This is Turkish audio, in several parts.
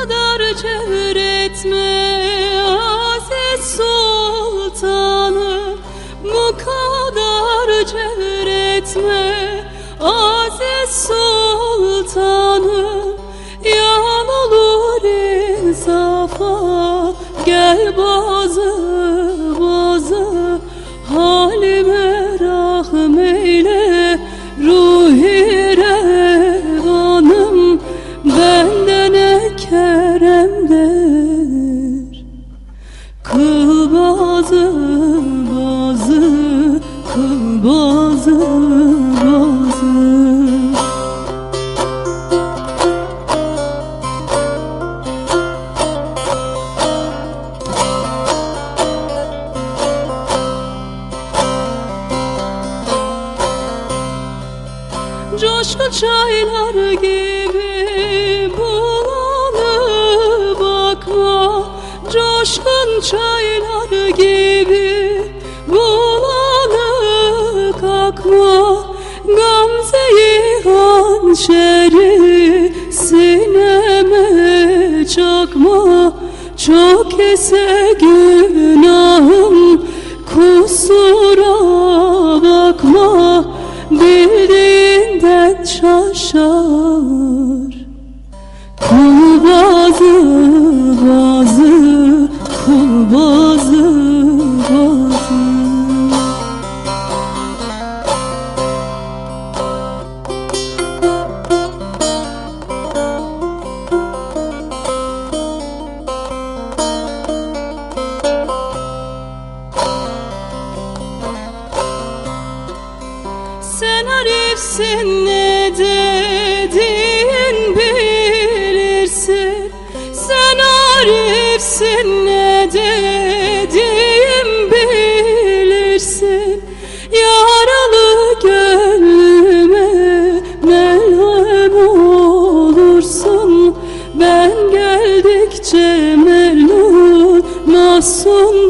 kadar çevre bazı bazı bazı bazı Coşkun çaylar gibi bulanıp Coşkun çaylar gibi bulanıp akma Gamzeyi hançeri sineme çakma? Çok ise günahım kusura Sen arifsin ne dediğin bilirsin. Sen arifsin ne dediğin bilirsin. Yaralı gönlüme melhem olursun. Ben geldikçe memnun masum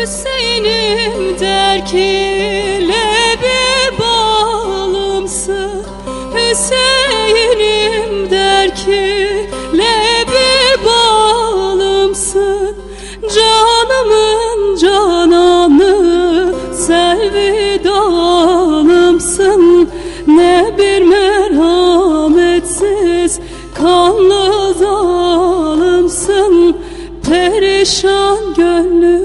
Hüseyin'im der ki lebi balımsın Hüseyin'im der ki Perişan gönlüm